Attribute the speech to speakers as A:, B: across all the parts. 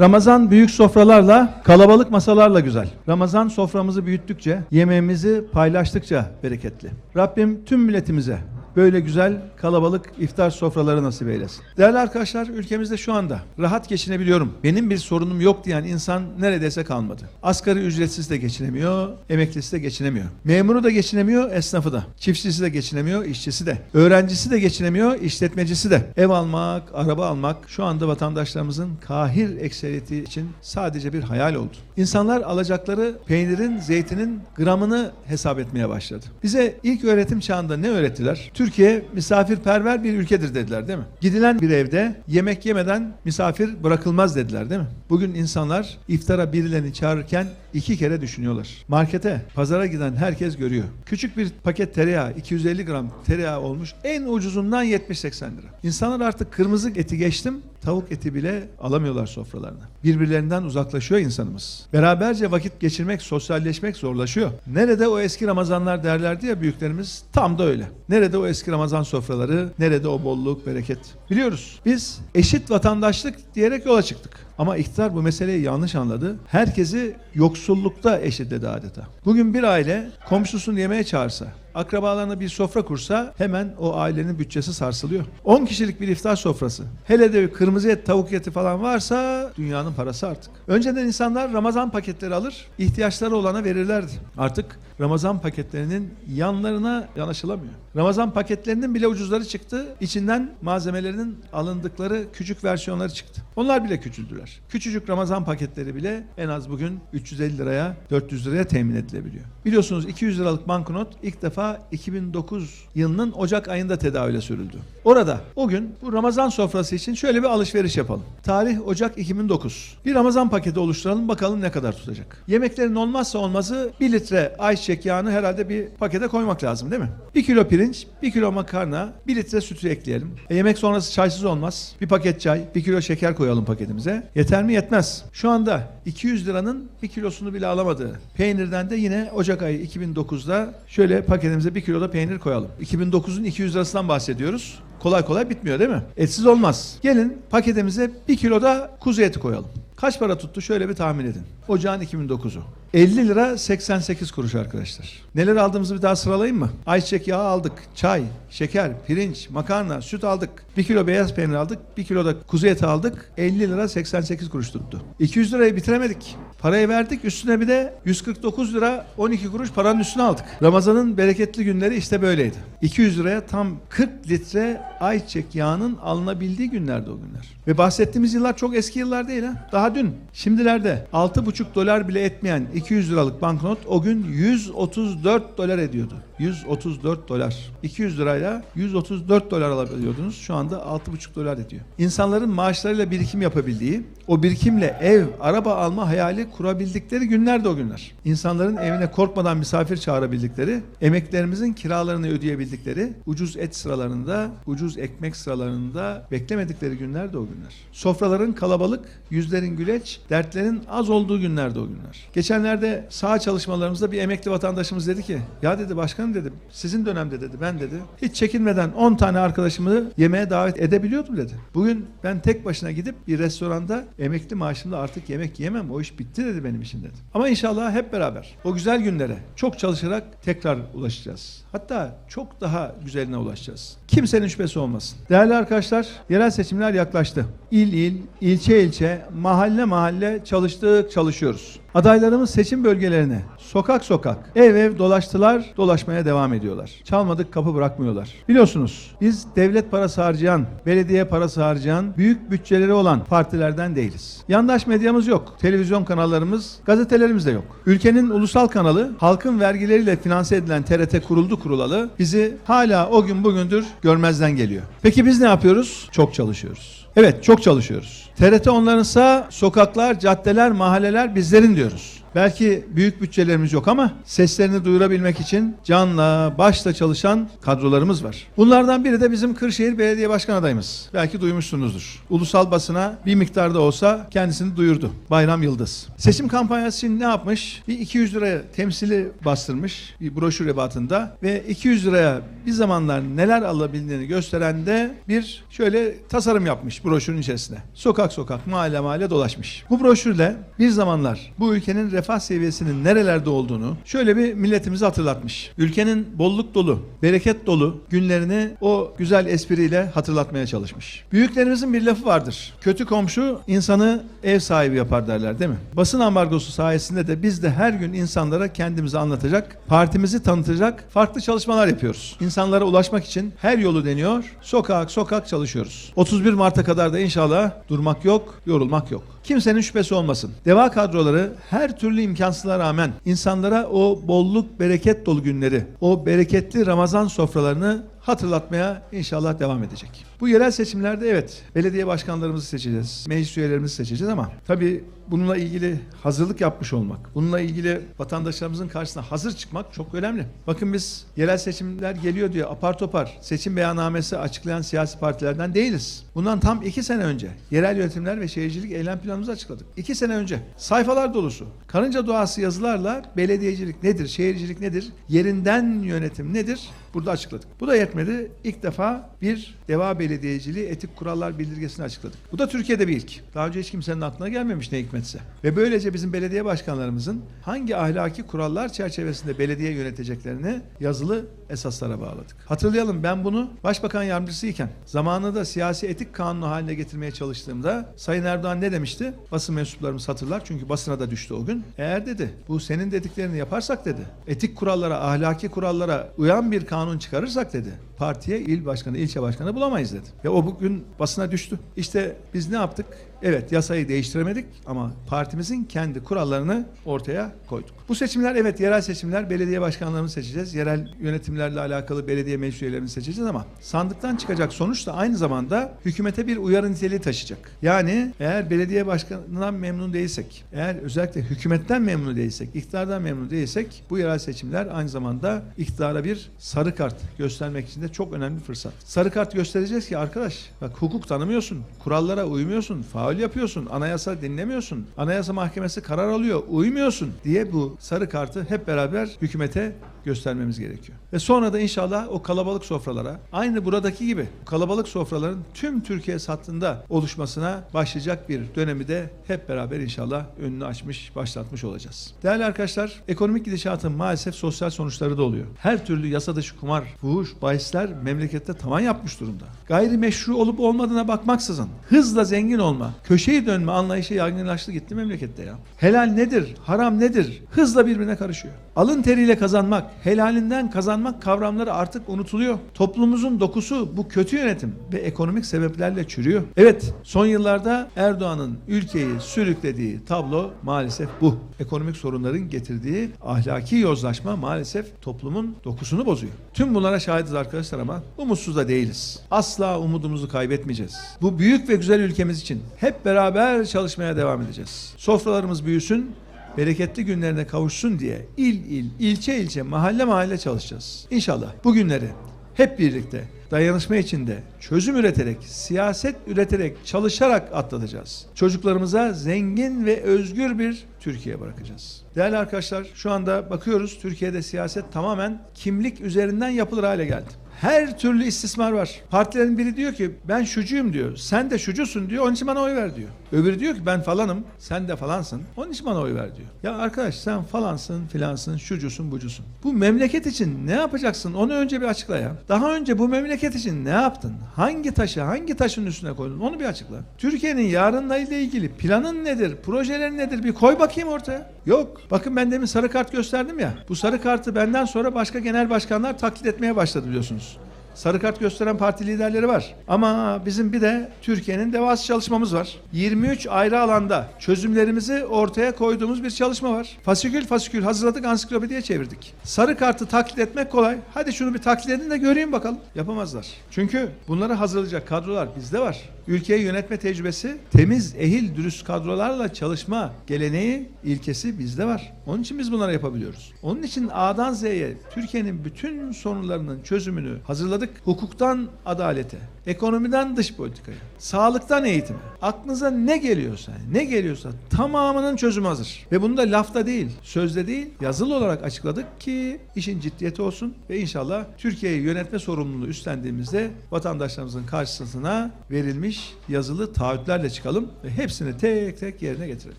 A: Ramazan büyük sofralarla, kalabalık masalarla güzel. Ramazan soframızı büyüttükçe, yemeğimizi paylaştıkça bereketli. Rabbim tüm milletimize böyle güzel kalabalık iftar sofraları nasip eylesin. Değerli arkadaşlar ülkemizde şu anda rahat geçinebiliyorum. Benim bir sorunum yok diyen insan neredeyse kalmadı. Asgari ücretsiz de geçinemiyor, emeklisi de geçinemiyor. Memuru da geçinemiyor, esnafı da. Çiftçisi de geçinemiyor, işçisi de. Öğrencisi de geçinemiyor, işletmecisi de. Ev almak, araba almak şu anda vatandaşlarımızın kahir ekseriyeti için sadece bir hayal oldu. İnsanlar alacakları peynirin, zeytinin gramını hesap etmeye başladı. Bize ilk öğretim çağında ne öğrettiler? Türkiye misafirperver bir ülkedir dediler değil mi? Gidilen bir evde yemek yemeden misafir bırakılmaz dediler değil mi? Bugün insanlar iftara birilerini çağırırken iki kere düşünüyorlar. Markete, pazara giden herkes görüyor. Küçük bir paket tereyağı, 250 gram tereyağı olmuş. En ucuzundan 70-80 lira. İnsanlar artık kırmızı eti geçtim, tavuk eti bile alamıyorlar sofralarına. Birbirlerinden uzaklaşıyor insanımız. Beraberce vakit geçirmek, sosyalleşmek zorlaşıyor. Nerede o eski Ramazanlar derlerdi ya büyüklerimiz? Tam da öyle. Nerede o eski Ramazan sofraları, nerede o bolluk, bereket? Biliyoruz. Biz eşit vatandaşlık diyerek yola çıktık. Ama iktidar bu meseleyi yanlış anladı. Herkesi yoksullukta eşitledi adeta. Bugün bir aile komşusunu yemeğe çağırsa, akrabalarına bir sofra kursa hemen o ailenin bütçesi sarsılıyor. 10 kişilik bir iftar sofrası. Hele de kırmızı et, tavuk eti falan varsa dünyanın parası artık. Önceden insanlar Ramazan paketleri alır, ihtiyaçları olana verirlerdi. Artık Ramazan paketlerinin yanlarına yanaşılamıyor. Ramazan paketlerinin bile ucuzları çıktı. İçinden malzemelerinin alındıkları küçük versiyonları çıktı. Onlar bile küçüldüler. Küçücük Ramazan paketleri bile en az bugün 350 liraya, 400 liraya temin edilebiliyor. Biliyorsunuz 200 liralık banknot ilk defa 2009 yılının Ocak ayında tedavüle sürüldü. Orada o gün bu Ramazan sofrası için şöyle bir alışveriş yapalım. Tarih Ocak 2009. Bir Ramazan paketi oluşturalım bakalım ne kadar tutacak. Yemeklerin olmazsa olmazı 1 litre ayçiçek yağını herhalde bir pakete koymak lazım değil mi? 1 kilo pirinç, 1 kilo makarna, 1 litre sütü ekleyelim. E, yemek sonrası çaysız olmaz. Bir paket çay, 1 kilo şeker koyalım paketimize. Yeter mi? Yetmez. Şu anda 200 liranın 1 kilosunu bile alamadığı peynirden de yine Ocak ayı 2009'da şöyle paketimize 1 kilo da peynir koyalım. 2009'un 200 lirasından bahsediyoruz. Kolay kolay bitmiyor değil mi? Etsiz olmaz. Gelin paketimize 1 kilo da kuzu eti koyalım. Kaç para tuttu şöyle bir tahmin edin. Ocağın 2009'u. 50 lira 88 kuruş arkadaşlar. Neler aldığımızı bir daha sıralayayım mı? Ayçiçek yağı aldık, çay, şeker, pirinç, makarna, süt aldık. 1 kilo beyaz peynir aldık, 1 kilo da kuzu eti aldık. 50 lira 88 kuruş tuttu. 200 lirayı bitiremedik. Parayı verdik üstüne bir de 149 lira 12 kuruş paranın üstüne aldık. Ramazanın bereketli günleri işte böyleydi. 200 liraya tam 40 litre ayçiçek yağının alınabildiği günlerdi o günler. Ve bahsettiğimiz yıllar çok eski yıllar değil ha. Daha dün. Şimdilerde 6,5 dolar bile etmeyen 200 liralık banknot o gün 134 dolar ediyordu. 134 dolar. 200 lirayla 134 dolar alabiliyordunuz. Şu anda 6,5 dolar ediyor. İnsanların maaşlarıyla birikim yapabildiği, o birikimle ev, araba alma hayali kurabildikleri günler de o günler. İnsanların evine korkmadan misafir çağırabildikleri, emeklerimizin kiralarını ödeyebildikleri, ucuz et sıralarında, ucuz ekmek sıralarında beklemedikleri günler de o günler. Sofraların kalabalık, yüzlerin güleç, dertlerin az olduğu günler de o günler. Geçenlerde sağ çalışmalarımızda bir emekli vatandaşımız dedi ki, ya dedi başkanım dedim, sizin dönemde dedi, ben dedi, hiç çekinmeden 10 tane arkadaşımı yemeğe davet edebiliyordum dedi. Bugün ben tek başına gidip bir restoranda emekli maaşımla artık yemek yemem, o iş bitti dedi benim için dedi. Ama inşallah hep beraber o güzel günlere çok çalışarak tekrar ulaşacağız. Hatta çok daha güzeline ulaşacağız. Kimsenin şüphesi olmasın. Değerli arkadaşlar, yerel seçimler yaklaştı. İl il, ilçe ilçe, mahalle mahalle çalıştık, çalışıyoruz. Adaylarımız seçim bölgelerine sokak sokak, ev ev dolaştılar, dolaşmaya devam ediyorlar. Çalmadık kapı bırakmıyorlar. Biliyorsunuz biz devlet parası harcayan, belediye parası harcayan, büyük bütçeleri olan partilerden değiliz. Yandaş medyamız yok. Televizyon kanallarımız, gazetelerimiz de yok. Ülkenin ulusal kanalı, halkın vergileriyle finanse edilen TRT kuruldu kurulalı bizi hala o gün bugündür görmezden geliyor. Peki biz ne yapıyoruz? Çok çalışıyoruz. Evet çok çalışıyoruz. TRT onlarınsa sokaklar, caddeler, mahalleler bizlerin diyoruz. Belki büyük bütçelerimiz yok ama seslerini duyurabilmek için canla başla çalışan kadrolarımız var. Bunlardan biri de bizim Kırşehir Belediye Başkan adayımız. Belki duymuşsunuzdur. Ulusal basına bir miktarda olsa kendisini duyurdu. Bayram Yıldız. Seçim kampanyası için ne yapmış? Bir 200 liraya temsili bastırmış bir broşür ebatında ve 200 liraya bir zamanlar neler alabildiğini gösteren de bir şöyle tasarım yapmış broşürün içerisine. Sokak sokak, mahalle mahalle dolaşmış. Bu broşürle bir zamanlar bu ülkenin refah seviyesinin nerelerde olduğunu şöyle bir milletimize hatırlatmış. Ülkenin bolluk dolu, bereket dolu günlerini o güzel espriyle hatırlatmaya çalışmış. Büyüklerimizin bir lafı vardır. Kötü komşu insanı ev sahibi yapar derler değil mi? Basın ambargosu sayesinde de biz de her gün insanlara kendimizi anlatacak, partimizi tanıtacak farklı çalışmalar yapıyoruz. İnsanlara ulaşmak için her yolu deniyor. Sokak sokak çalışıyoruz. 31 Mart'a kadar da inşallah durmak yok, yorulmak yok. Kimsenin şüphesi olmasın. Deva kadroları her türlü imkansızlığa rağmen insanlara o bolluk, bereket dolu günleri, o bereketli Ramazan sofralarını hatırlatmaya inşallah devam edecek. Bu yerel seçimlerde evet belediye başkanlarımızı seçeceğiz, meclis üyelerimizi seçeceğiz ama tabii bununla ilgili hazırlık yapmış olmak, bununla ilgili vatandaşlarımızın karşısına hazır çıkmak çok önemli. Bakın biz yerel seçimler geliyor diye apar topar seçim beyannamesi açıklayan siyasi partilerden değiliz. Bundan tam iki sene önce yerel yönetimler ve şehircilik eylem planımızı açıkladık. İki sene önce sayfalar dolusu karınca doğası yazılarla belediyecilik nedir, şehircilik nedir, yerinden yönetim nedir burada açıkladık. Bu da yetmedi. İlk defa bir deva belediyeciliği etik kurallar bildirgesini açıkladık. Bu da Türkiye'de bir ilk. Daha önce hiç kimsenin aklına gelmemiş ne hikmetse. Ve böylece bizim belediye başkanlarımızın hangi ahlaki kurallar çerçevesinde belediye yöneteceklerini yazılı esaslara bağladık. Hatırlayalım ben bunu başbakan yardımcısıyken zamanında siyasi etik kanunu haline getirmeye çalıştığımda Sayın Erdoğan ne demişti? Basın mensuplarımız hatırlar çünkü basına da düştü o gün. Eğer dedi bu senin dediklerini yaparsak dedi etik kurallara, ahlaki kurallara uyan bir kanun çıkarırsak dedi partiye il başkanı, ilçe başkanı bulamayız dedi. Ve o bugün basına düştü. İşte biz ne yaptık? Evet yasayı değiştiremedik ama partimizin kendi kurallarını ortaya koyduk. Bu seçimler evet yerel seçimler belediye başkanlarını seçeceğiz. Yerel yönetimlerle alakalı belediye meclis üyelerini seçeceğiz ama sandıktan çıkacak sonuç da aynı zamanda hükümete bir uyarı niteliği taşıyacak. Yani eğer belediye başkanından memnun değilsek, eğer özellikle hükümetten memnun değilsek, iktidardan memnun değilsek bu yerel seçimler aynı zamanda iktidara bir sarı kart göstermek için de çok önemli fırsat. Sarı kart göstereceğiz ki arkadaş bak hukuk tanımıyorsun, kurallara uymuyorsun, faul yapıyorsun, anayasa dinlemiyorsun, anayasa mahkemesi karar alıyor, uymuyorsun diye bu sarı kartı hep beraber hükümete göstermemiz gerekiyor. Ve sonra da inşallah o kalabalık sofralara aynı buradaki gibi kalabalık sofraların tüm Türkiye sattığında oluşmasına başlayacak bir dönemi de hep beraber inşallah önünü açmış, başlatmış olacağız. Değerli arkadaşlar, ekonomik gidişatın maalesef sosyal sonuçları da oluyor. Her türlü yasa dışı kumar, fuhuş, bahisler memlekette tavan yapmış durumda. Gayrimeşru olup olmadığına bakmaksızın hızla zengin olma, köşeyi dönme anlayışı yaygınlaştı gitti memlekette ya. Helal nedir, haram nedir? Hızla birbirine karışıyor. Alın teriyle kazanmak, helalinden kazanmak kavramları artık unutuluyor. Toplumumuzun dokusu bu kötü yönetim ve ekonomik sebeplerle çürüyor. Evet, son yıllarda Erdoğan'ın ülkeyi sürüklediği tablo maalesef bu. Ekonomik sorunların getirdiği ahlaki yozlaşma maalesef toplumun dokusunu bozuyor. Tüm bunlara şahidiz arkadaşlar ama umutsuz da değiliz. Asla umudumuzu kaybetmeyeceğiz. Bu büyük ve güzel ülkemiz için hep beraber çalışmaya devam edeceğiz. Sofralarımız büyüsün, bereketli günlerine kavuşsun diye il il, ilçe ilçe, mahalle mahalle çalışacağız. İnşallah bu günleri hep birlikte dayanışma içinde çözüm üreterek, siyaset üreterek, çalışarak atlatacağız. Çocuklarımıza zengin ve özgür bir Türkiye bırakacağız. Değerli arkadaşlar şu anda bakıyoruz Türkiye'de siyaset tamamen kimlik üzerinden yapılır hale geldi. Her türlü istismar var. Partilerin biri diyor ki ben şucuyum diyor. Sen de şucusun diyor. Onun için bana oy ver diyor. Öbürü diyor ki ben falanım. Sen de falansın. Onun için bana oy ver diyor. Ya arkadaş sen falansın filansın şucusun bucusun. Bu memleket için ne yapacaksın? Onu önce bir açıkla ya. Daha önce bu memleket için ne yaptın? Hangi taşı hangi taşın üstüne koydun? Onu bir açıkla. Türkiye'nin yarınla ile ilgili planın nedir? Projelerin nedir? Bir koy bakayım ortaya. Yok. Bakın ben demin sarı kart gösterdim ya. Bu sarı kartı benden sonra başka genel başkanlar taklit etmeye başladı biliyorsunuz. Sarı kart gösteren parti liderleri var. Ama bizim bir de Türkiye'nin devasa çalışmamız var. 23 ayrı alanda çözümlerimizi ortaya koyduğumuz bir çalışma var. Fasikül fasikül hazırladık ansiklopediye çevirdik. Sarı kartı taklit etmek kolay. Hadi şunu bir taklit edin de göreyim bakalım. Yapamazlar. Çünkü bunları hazırlayacak kadrolar bizde var. Ülkeyi yönetme tecrübesi, temiz, ehil, dürüst kadrolarla çalışma geleneği, ilkesi bizde var. Onun için biz bunları yapabiliyoruz. Onun için A'dan Z'ye Türkiye'nin bütün sorunlarının çözümünü hazırladık. Hukuktan adalete, ekonomiden dış politikaya, sağlıktan eğitime, aklınıza ne geliyorsa, ne geliyorsa tamamının çözümü hazır. Ve bunu da lafta değil, sözde değil, yazılı olarak açıkladık ki işin ciddiyeti olsun ve inşallah Türkiye'yi yönetme sorumluluğu üstlendiğimizde vatandaşlarımızın karşısına verilmiş yazılı taahhütlerle çıkalım ve hepsini tek tek yerine getirelim.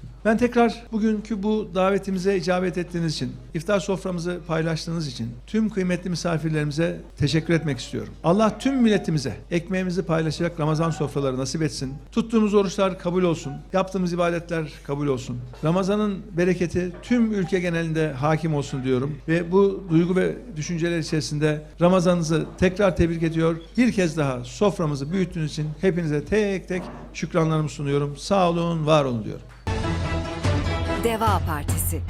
A: Ben tekrar bugünkü bu davetimize icabet ettiğiniz için, iftar soframızı paylaştığınız için tüm kıymetli misafirlerimize teşekkür etmek istiyorum. Allah tüm milletimize ekmeğimizi paylaşacak Ramazan sofraları nasip etsin. Tuttuğumuz oruçlar kabul olsun. Yaptığımız ibadetler kabul olsun. Ramazan'ın bereketi tüm ülke genelinde hakim olsun diyorum. Ve bu duygu ve düşünceler içerisinde Ramazan'ınızı tekrar tebrik ediyor. Bir kez daha soframızı büyüttüğünüz için hepinize tek tek şükranlarımı sunuyorum. Sağ olun, var olun diyorum.
B: Deva Partisi